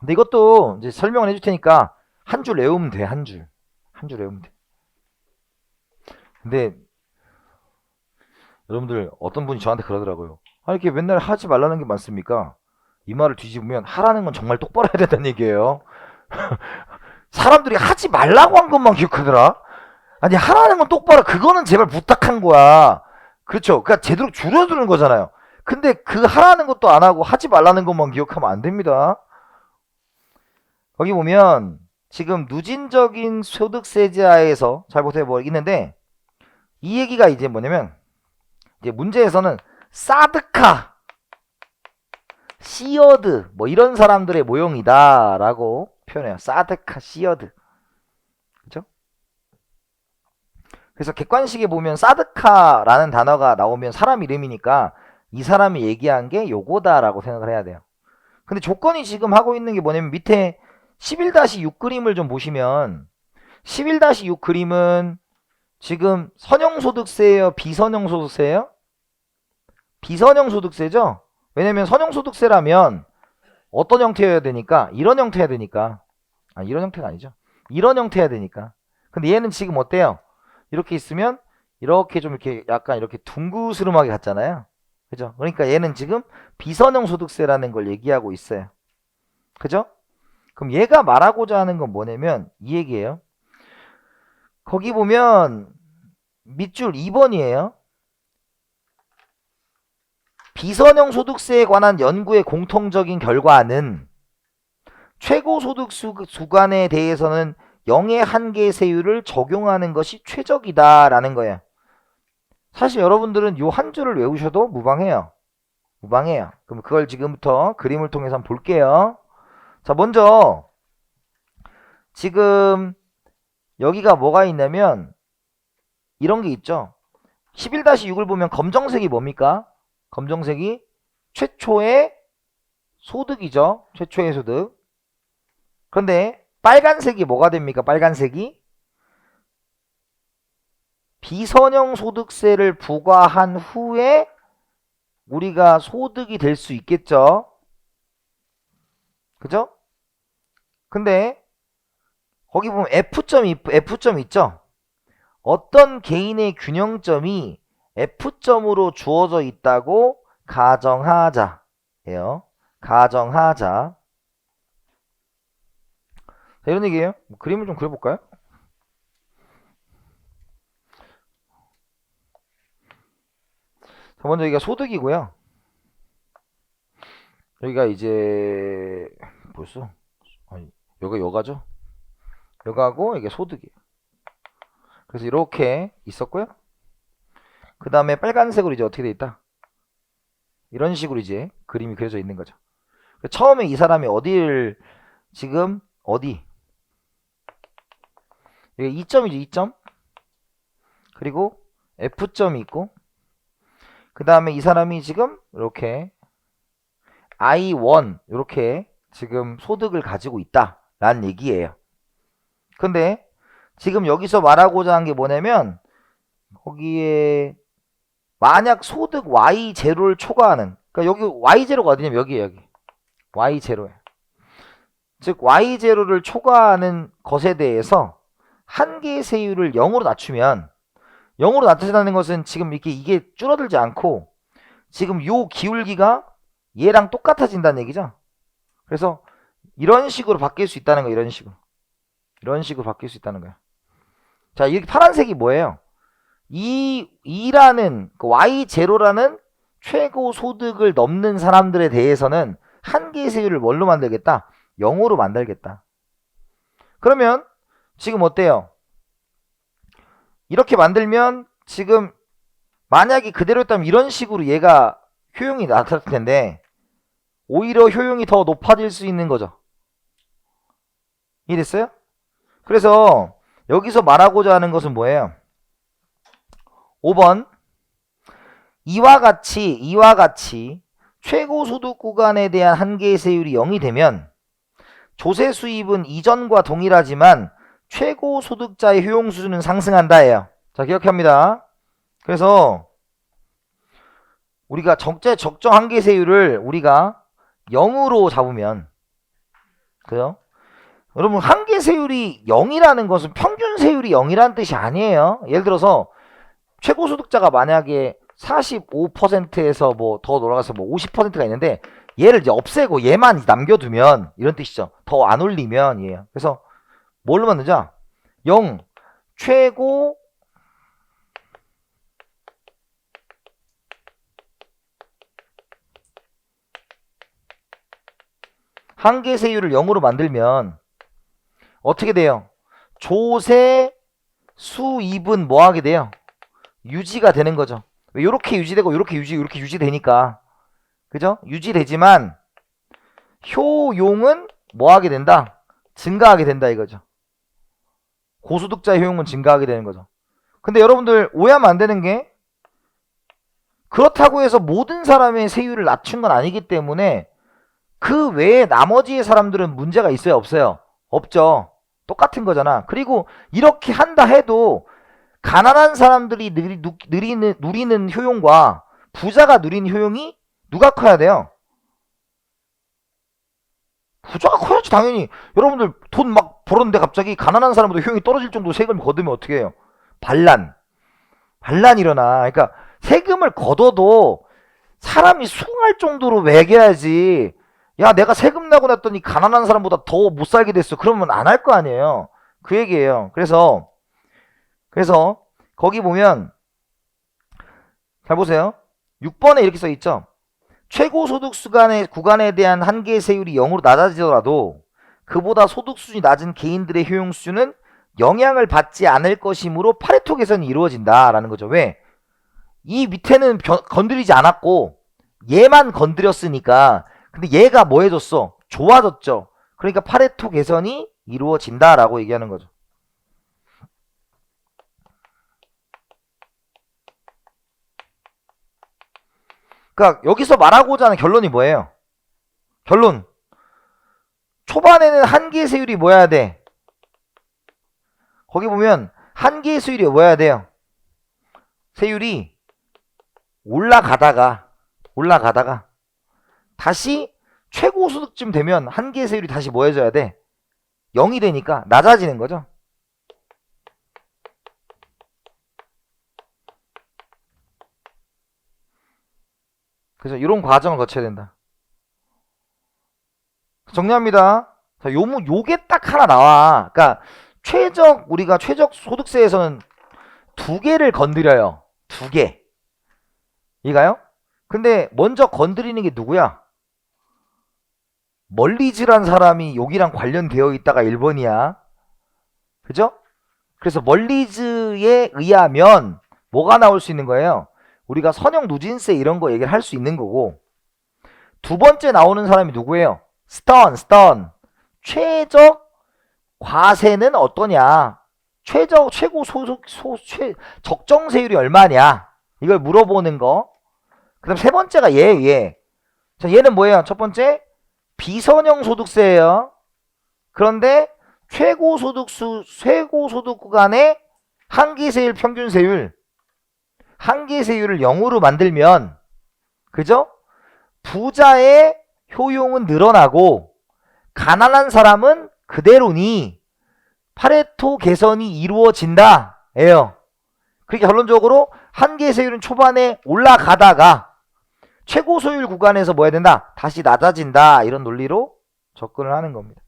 근데 이것도 이제 설명을 해줄 테니까 한 줄 외우면 돼, 한 줄. 한 줄 외우면 돼. 근데 여러분들 어떤 분이 저한테 그러더라고요. 아, 이렇게 맨날 하지 말라는 게 많습니까? 이 말을 뒤집으면 하라는 건 정말 똑바로 해야 된다는 얘기예요. 사람들이 하지 말라고 한 것만 기억하더라. 아니 하라는 건 똑바로 그거는 제발 부탁한 거야. 그렇죠. 그러니까 제대로 줄여두는 거잖아요. 근데 그 하라는 것도 안 하고 하지 말라는 것만 기억하면 안 됩니다. 거기 보면 지금 누진적인 소득세제하에서 잘 보세요 뭐 있는데 이 얘기가 이제 뭐냐면 이제 문제에서는 사드카 시어드 뭐 이런 사람들의 모형이다라고 표현해요. 사드카 시어드. 그죠? 그래서 객관식에 보면 사드카라는 단어가 나오면 사람 이름이니까 이 사람이 얘기한 게 요거다라고 생각을 해야 돼요. 근데 조건이 지금 하고 있는 게 뭐냐면 밑에 11-6 그림을 좀 보시면 11-6 그림은 지금 선형소득세예요? 비선형소득세예요? 비선형소득세죠? 왜냐면 선형소득세라면 어떤 형태여야 되니까 이런 형태여야 되니까 아 이런 형태가 아니죠. 이런 형태여야 되니까 근데 얘는 지금 어때요? 이렇게 있으면 이렇게 좀 이렇게 약간 이렇게 둥그스름하게 갔잖아요. 그죠? 그러니까 얘는 지금 비선형 소득세라는 걸 얘기하고 있어요. 그죠? 그럼 얘가 말하고자 하는 건 뭐냐면 이 얘기예요. 거기 보면 밑줄 2번이에요. 비선형 소득세에 관한 연구의 공통적인 결과는 최고 소득 수- 수간에 대해서는 영의 한계 세율을 적용하는 것이 최적이다라는 거예요. 사실 여러분들은 요한 줄을 외우셔도 무방해요. 무방해요. 그럼 그걸 지금부터 그림을 통해서 한번 볼게요. 자, 먼저 지금 여기가 뭐가 있냐면 이런 게 있죠. 11-6을 보면 검정색이 뭡니까? 검정색이 최초의 소득이죠. 최초의 소득. 그런데 빨간색이 뭐가 됩니까? 빨간색이 비선형 소득세를 부과한 후에 우리가 소득이 될 수 있겠죠. 그죠? 근데 거기 보면 F점이 F점 있죠? 어떤 개인의 균형점이 F점으로 주어져 있다고 가정하자. 예요. 가정하자. 자, 이런 얘기예요. 뭐 그림을 좀 그려볼까요? 자, 먼저 여기가 소득이고요. 여기가 이제 벌써 여기가 여가죠? 여가고 이게 소득이에요. 그래서 이렇게 있었고요. 그 다음에 빨간색으로 이제 어떻게 돼 있다? 이런 식으로 이제 그림이 그려져 있는 거죠. 처음에 이 사람이 어디를 지금 어디 여기 2점이죠 2점 그리고 F점이 있고 그 다음에 이 사람이 지금 이렇게 I1 이렇게 지금 소득을 가지고 있다 라는 얘기예요. 근데 지금 여기서 말하고자 한 게 뭐냐면 거기에 만약 소득 Y0를 초과하는 그러니까 여기 Y0가 어디냐면 여기에요 여기. Y0에 즉 Y0를 초과하는 것에 대해서 한계 세율을 0으로 낮추면 0으로 낮춰진다는 것은 지금 이렇게 이게 줄어들지 않고 지금 요 기울기가 얘랑 똑같아진다는 얘기죠. 그래서 이런 식으로 바뀔 수 있다는 거 이런 식으로. 이런 식으로 바뀔 수 있다는 거야. 자, 이렇게 파란색이 뭐예요? 이 2라는 그 Y0라는 최고 소득을 넘는 사람들에 대해서는 한계 세율을 뭘로 만들겠다? 0으로 만들겠다. 그러면 지금 어때요? 이렇게 만들면 지금 만약에 그대로였다면 이런 식으로 얘가 효용이 나타날 텐데 오히려 효용이 더 높아질 수 있는 거죠. 이해됐어요? 그래서 여기서 말하고자 하는 것은 뭐예요? 5번 이와 같이 이와 같이 최고 소득 구간에 대한 한계 세율이 0이 되면 조세 수입은 이전과 동일하지만 최고 소득자의 효용 수준은 상승한다예요. 자, 기억합니다. 그래서 우리가 적재 적정 한계 세율을 우리가 0으로 잡으면 그죠? 여러분 한계 세율이 0이라는 것은 평균 세율이 0이라는 뜻이 아니에요. 예를 들어서 최고 소득자가 만약에 45%에서 뭐 더 돌아가서 뭐 50%가 있는데 얘를 이제 없애고 얘만 남겨두면 이런 뜻이죠. 더 안 올리면 이에요. 그래서 뭘로 만드자? 0 최고 한계 세율을 0으로 만들면 어떻게 돼요? 조세 수입은 뭐 하게 돼요? 유지가 되는 거죠. 이렇게 유지되고 이렇게 유지 이렇게 유지되니까 그죠? 유지되지만 효용은 뭐 하게 된다? 증가하게 된다 이거죠. 고소득자 효용은 증가하게 되는 거죠. 근데 여러분들 오해하면 안 되는 게 그렇다고 해서 모든 사람의 세율을 낮춘 건 아니기 때문에 그 외에 나머지의 사람들은 문제가 있어요 없어요? 없죠. 똑같은 거잖아. 그리고 이렇게 한다 해도 가난한 사람들이 누리, 누, 누리는, 효용과 부자가 누리는 효용이 누가 커야 돼요? 부자가 커야지 당연히 여러분들 돈 막 벌었는데 갑자기 가난한 사람보다 효용이 떨어질 정도 세금을 거두면 어떻게 해요? 반란 반란 일어나 그러니까 세금을 걷어도 사람이 수긍할 정도로 매겨야지 야 내가 세금 내고 났더니 가난한 사람보다 더 못 살게 됐어. 그러면 안 할 거 아니에요. 그 얘기예요. 그래서 그래서 거기 보면 잘 보세요. 6번에 이렇게 써 있죠. 최고 소득 수간의 구간에 대한 한계 세율이 0으로 낮아지더라도 그보다 소득 수준이 낮은 개인들의 효용 수준은 영향을 받지 않을 것이므로 파레토 개선이 이루어진다라는 거죠. 왜? 이 밑에는 변- 건드리지 않았고 얘만 건드렸으니까 근데 얘가 뭐 해줬어? 좋아졌죠. 그러니까 파레토 개선이 이루어진다라고 얘기하는 거죠. 그러니까 여기서 말하고자 하는 결론이 뭐예요? 결론. 초반에는 한계 세율이 뭐야 돼? 거기 보면 한계 세율이 뭐야 돼요? 세율이 올라가다가 올라가다가 다시 최고 소득쯤 되면 한계 세율이 다시 뭐 해줘야 돼? 0이 되니까 낮아지는 거죠. 그래서 이런 과정을 거쳐야 된다. 정리합니다. 자, 요, 문- 요게 딱 하나 나와. 그러니까 최적 우리가 최적 소득세에서는 두 개를 건드려요. 두 개. 이가요? 근데 먼저 건드리는 게 누구야? 멀리즈란 사람이 여기랑 관련되어 있다가 1번이야. 그죠? 그래서 멀리즈에 의하면 뭐가 나올 수 있는 거예요? 우리가 선형 누진세 이런 거 얘기를 할 수 있는 거고 두 번째 나오는 사람이 누구예요? 스턴, 스턴. 최적 과세는 어떠냐? 최저 최고 소득 소최 적정 세율이 얼마냐? 이걸 물어보는 거. 그다음 세 번째가 얘, 얘. 자, 얘는 뭐예요? 첫 번째 비선형 소득세예요. 그런데 최고 소득수 최고 소득 구간의 한기세율 평균세율 한계세율을 0으로 만들면 그죠? 부자의 효용은 늘어나고 가난한 사람은 그대로니 파레토 개선이 이루어진다 예요. 그러니까 결론적으로 한계세율은 초반에 올라가다가 최고 소율 구간에서 뭐 해야 된다? 다시 낮아진다 이런 논리로 접근을 하는 겁니다.